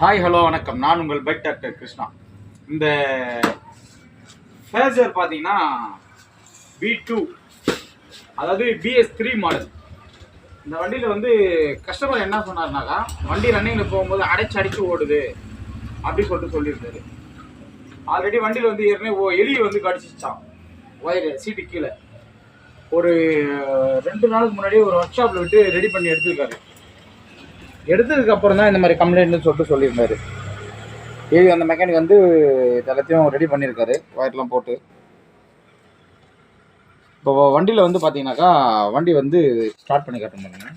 Hi hello வணக்கம். நான் உங்கள் பைக் டாக்டர் கிருஷ்ணா. இந்த ஃபேசர் பார்த்தீங்கன்னா பி டூ அதாவது பிஎஸ் த்ரீ மாடல் இந்த வண்டியில் வந்து கஸ்டமர் என்ன சொன்னார்னாக்கா வண்டி ரன்னிங்கில் போகும்போது அடைச்சி அடிச்சு ஓடுது அப்படி சொல்லிட்டு சொல்லியிருந்தாரு. ஆல்ரெடி வண்டியில் வந்து ஏற்கனவே ஓ எலி வந்து கடிச்சிச்சான் ஒயர் சீட்டு கீழே. ஒரு ரெண்டு நாளுக்கு முன்னாடி ஒரு ஒர்க் ஷாப்பில் விட்டு ரெடி பண்ணி எடுத்துருக்காரு. எடுத்ததுக்கு அப்புறம் தான் இந்த மாதிரி கம்ப்ளைண்ட்னு சொல்லிட்டு சொல்லியிருந்தாரு. ஏவி அந்த மெக்கானிக் வந்து இது எல்லாத்தையும் ரெடி பண்ணியிருக்காரு ஒயர்லாம் போட்டு. இப்போ வண்டியில் வந்து பார்த்தீங்கன்னாக்கா வண்டி வந்து ஸ்டார்ட் பண்ணி காட்ட பாருங்க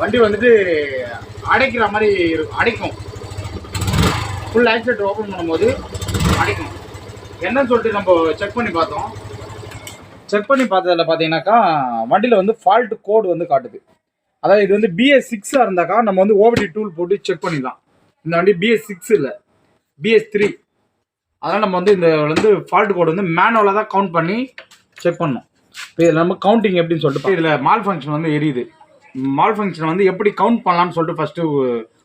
வண்டி வந்துட்டு அடைக்கிற மாதிரி இருக்கும் அடைக்கும். ஃபுல் ஆக்சிலேட்டர் ஓப்பன் பண்ணும்போது அடைக்கும். என்னன்னு சொல்லிட்டு நம்ம செக் பண்ணி பார்த்தோம். செக் பண்ணி பார்த்ததில் பார்த்தீங்கன்னாக்கா வண்டியில் வந்து ஃபால்ட் கோடு வந்து காட்டுது. அதாவது இது வந்து பிஎஸ் சிக்ஸாக இருந்தாக்கா நம்ம வந்து ஓபிடி டூல் போட்டு செக் பண்ணிடலாம். இந்த வண்டி பிஎஸ் சிக்ஸ் இல்லை. பிஎஸ் த்ரீ அதனால் நம்ம வந்து இந்த வந்து ஃபால்ட் கோடு வந்து மேனுவலாக தான் கவுண்ட் பண்ணி செக் பண்ணோம் இப்போ இதில் நம்ம கவுண்டிங் எப்படின்னு சொல்லிட்டு இதில் மால் ஃபங்க்ஷன் வந்து எரியுது. மால் ஃபங்க்ஷன் வந்து எப்படி கவுண்ட் பண்ணலாம்னு சொல்லிட்டு ஃபஸ்ட்டு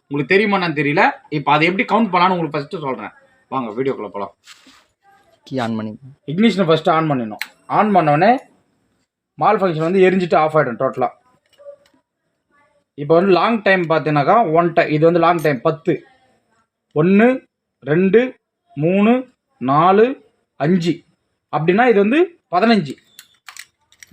உங்களுக்கு தெரியுமான்னு தெரியல. இப்போ அதை எப்படி கவுண்ட் பண்ணலாம்னு உங்களுக்கு ஃபஸ்ட்டு சொல்கிறேன் வாங்க வீடியோக்குள்ளே போகலாம் கீ ஆன் பண்ணி. இக்னிஷனை ஃபஸ்ட்டு ஆன் பண்ணிடணும். ஆன் பண்ணோடனே மால் ஃபங்க்ஷன் வந்து எரிஞ்சிட்டு ஆஃப் ஆகிடும் டோட்டலாக இப்போ வந்து லாங் டைம் பார்த்தீங்கன்னாக்கா ஒன் டைம் இது வந்து லாங் டைம் பத்து. ஒன்று ரெண்டு மூணு நாலு அஞ்சு. அப்படின்னா இது வந்து பதினஞ்சு.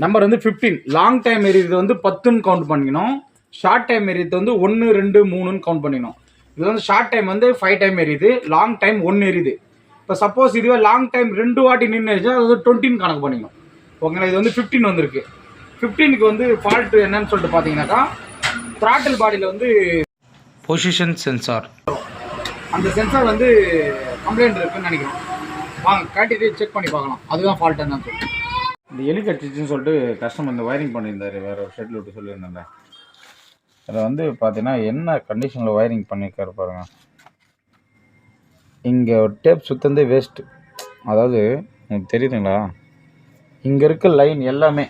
நம்பர் வந்து ஃபிஃப்டீன் லாங் டைம் எரியது வந்து பத்துன்னு கவுண்ட் பண்ணிக்கணும். ஷார்ட் டைம் எரியது வந்து ஒன்று ரெண்டு மூணுன்னு கவுண்ட் பண்ணிக்கணும். இது வந்து ஷார்ட் டைம் வந்து ஃபைவ் டைம் எரியுது லாங் டைம் ஒன்று எரியுது இப்போ சப்போஸ் இதுவே லாங் டைம் ரெண்டு வாட்டி நின்று அது வந்து டுவெண்ட்டின்னு கணக்கு பண்ணிக்கணும். ஓகேங்களா? இது வந்து ஃபிஃப்டீன் வந்திருக்கு. ஃபிஃப்டீனுக்கு வந்து ஃபால்ட் என்னன்னு சொல்லிட்டு பார்த்தீங்கன்னாக்கா த்ராட்டில் பாடியில் வந்து பொசிஷன் சென்சார் அந்த சென்சார் வந்து கம்ப்ளைண்ட் இருக்குன்னு நினைக்கிறோம் வாங்க காட்டிட்டு செக் பண்ணி பார்க்கலாம். அதுதான் ஃபால்ட் என்னன்னு சொல்லிட்டு. இந்த எலி கட்சிச்சுன்னு சொல்லிட்டு கஸ்டமர் இந்த ஒயரிங் பண்ணியிருந்தாரு. வேறு ஒரு ஷெட்டில் விட்டு சொல்லியிருந்தேன் அதை வந்து பார்த்தீங்கன்னா என்ன கண்டிஷனில் ஒயரிங் பண்ணியிருக்காரு பாருங்கள் இங்கே ஒரு டேப் சுத்தந்தே வேஸ்ட்டு அதாவது உங்களுக்கு தெரியுதுங்களா? இங்கே இருக்க லைன் எல்லாமே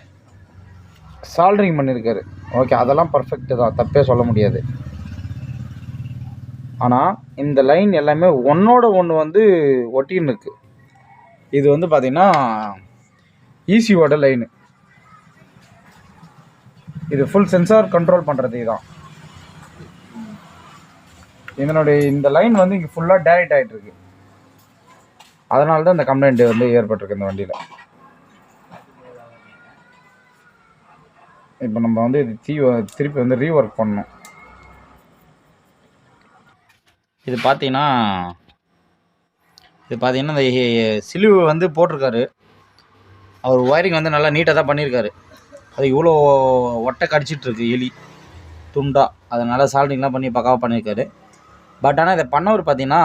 சால்ட்ரிங் பண்ணியிருக்காரு. ஓகே அதெல்லாம் பர்ஃபெக்ட்டு தான். தப்பே சொல்ல முடியாது. ஆனால் இந்த லைன் எல்லாமே ஒன்றோட ஒன்று வந்து ஒட்டின்னு இருக்கு. இது வந்து பார்த்திங்கன்னா ஈசியோட லைனு இது ஃபுல் சென்சார் கண்ட்ரோல் பண்ணுறது இதுதான். இதனுடைய இந்த லைன் வந்து இங்கே ஃபுல்லாக டேரக்ட் ஆகிட்டு இருக்கு அதனால தான் இந்த கம்ப்ளைண்ட் வந்து ஏற்பட்டிருக்கு இந்த வண்டியில். இப்போ நம்ம வந்து இது தீ திருப்பி வந்து ரீஒர்க் பண்ணணும். இது பார்த்தீங்கன்னா இது பார்த்தீங்கன்னா இந்த சிலுவை வந்து போட்டிருக்காரு. அவர் ஒயரிங் வந்து நல்லா நீட்டாக தான் பண்ணியிருக்காரு. அது இவ்வளோ ஒட்டை கடிச்சிட்டு இருக்கு எலி. துண்டா. அதனால் சால்டிங்லாம் பண்ணி பக்காவாக பண்ணியிருக்காரு. பட் ஆனால் இதை பண்ணவர் பார்த்தீங்கன்னா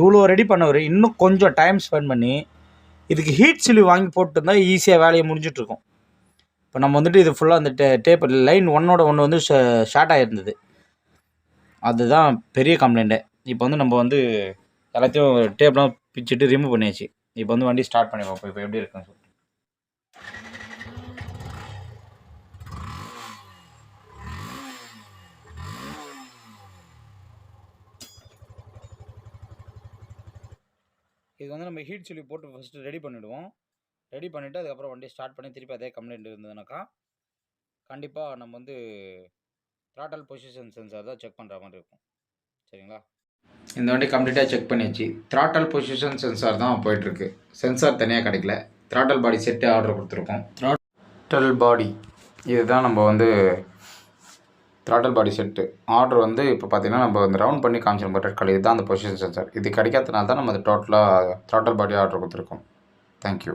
இவ்வளோ ரெடி பண்ணவர். இன்னும் கொஞ்சம் டைம் ஸ்பெண்ட் பண்ணி இதுக்கு ஹீட் சிலி வாங்கி போட்டுருந்தா ஈஸியாக வேலையை முடிஞ்சிட்ருக்கும். இப்போ நம்ம வந்துட்டு இது ஃபுல்லாக அந்த டே டேப் லைன் ஒன்னோட ஒன்று வந்து ஷார்ட் ஆகிருந்தது அதுதான் பெரிய கம்ப்ளைண்ட்டு இப்போ வந்து நம்ம வந்து எல்லாத்தையும் டேப்லாம் பிச்சுட்டு ரிமூவ் பண்ணியாச்சு. இப்போ வந்து வண்டி ஸ்டார்ட் பண்ணி பார்ப்போம் இப்போ எப்படி இருக்குன்னு சொல்லிட்டு. இது வந்து நம்ம ஹீட் சொல்லி போட்டு ஃபஸ்ட்டு ரெடி பண்ணிவிடுவோம் ரெடி பண்ணிவிட்டு அதுக்கப்புறம் வண்டி ஸ்டார்ட் பண்ணி திருப்பி அதே கம்ப்ளைண்ட் இருந்ததுனாக்கா கண்டிப்பாக நம்ம வந்து த்ராட்டல் பொசிஷன் சென்சார் தான் செக் பண்ணுற மாதிரி இருக்கும். சரிங்களா? இந்த வண்டி கம்ப்ளீட்டாக செக் பண்ணியாச்சு. த்ராட்டல் பொசிஷன் சென்சார் தான் போயிட்டுருக்கு. சென்சார் தனியாக கிடைக்கல. த்ராட்டல் பாடி செட்டு ஆர்டர் கொடுத்துருக்கோம். த்ராட்டல் பாடி இதுதான் நம்ம வந்து த்ராட்டல் பாடி செட்டு ஆர்டர் வந்து இப்போ பார்த்தீங்கன்னா நம்ம வந்து ரவுண்ட் பண்ணி காமிச்சிருப்போம் ரெட் கலர் இதுதான் அந்த பொசிஷன் சென்சார் இது கிடைக்காதனால தான் நம்ம அது டோட்டலாக த்ராட்டல் பாடி ஆர்டர் கொடுத்துருக்கோம். Thank you